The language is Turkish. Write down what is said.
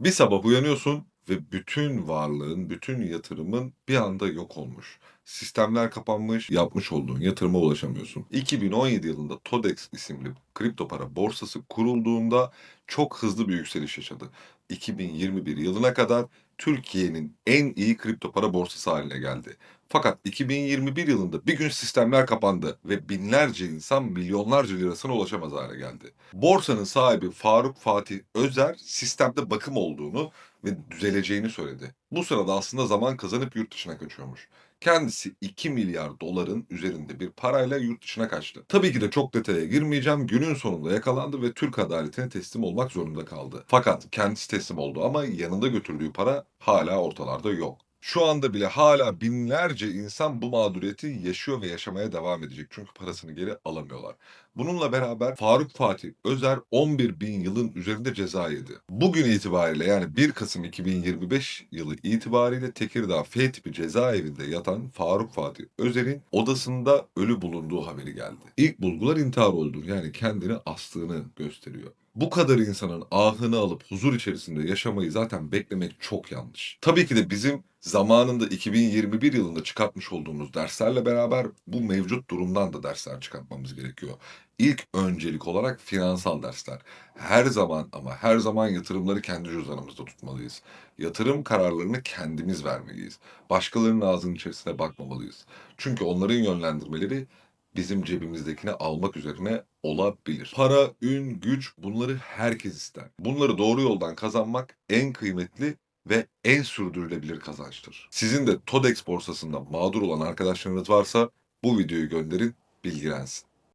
Bir sabah uyanıyorsun ve bütün varlığın, bütün yatırımın bir anda yok olmuş. Sistemler kapanmış, yapmış olduğun yatırıma ulaşamıyorsun. 2017 yılında Todex isimli kripto para borsası kurulduğunda çok hızlı bir yükseliş yaşadı. 2021 yılına kadar Türkiye'nin en iyi kripto para borsası haline geldi. Fakat 2021 yılında bir gün sistemler kapandı ve binlerce insan milyonlarca lirasına ulaşamaz hale geldi. Borsanın sahibi Faruk Fatih Özer sistemde bakım olduğunu ve düzeleceğini söyledi. Bu sırada aslında zaman kazanıp yurt dışına kaçıyormuş. Kendisi 2 milyar doların üzerinde bir parayla yurt dışına kaçtı. Tabii ki de çok detaya girmeyeceğim. Günün sonunda yakalandı ve Türk adaletine teslim olmak zorunda kaldı. Fakat kendisi teslim oldu ama yanında götürdüğü para hala ortalarda yok. Şu anda bile hala binlerce insan bu mağduriyeti yaşıyor ve yaşamaya devam edecek. Çünkü parasını geri alamıyorlar. Bununla beraber Faruk Fatih Özer 11 bin yılın üzerinde ceza yedi. Bugün itibariyle yani 1 Kasım 2025 yılı itibariyle Tekirdağ F tipi cezaevinde yatan Faruk Fatih Özer'in odasında ölü bulunduğu haberi geldi. İlk bulgular intihar olduğunu yani kendini astığını gösteriyor. Bu kadar insanın ahını alıp huzur içerisinde yaşamayı zaten beklemek çok yanlış. Tabii ki de bizim zamanında 2021 yılında çıkartmış olduğumuz derslerle beraber bu mevcut durumdan da dersler çıkartmamız gerekiyor. İlk öncelik olarak finansal dersler. Her zaman ama her zaman yatırımları kendi cüzdanımızda tutmalıyız. Yatırım kararlarını kendimiz vermeliyiz. Başkalarının ağzının içerisine bakmamalıyız. Çünkü onların yönlendirmeleri bizim cebimizdekini almak üzerine olabilir. Para, ün, güç bunları herkes ister. Bunları doğru yoldan kazanmak en kıymetli ve en sürdürülebilir kazançtır. Sizin de Todex borsasında mağdur olan arkadaşlarınız varsa bu videoyu gönderin, bilgilensin.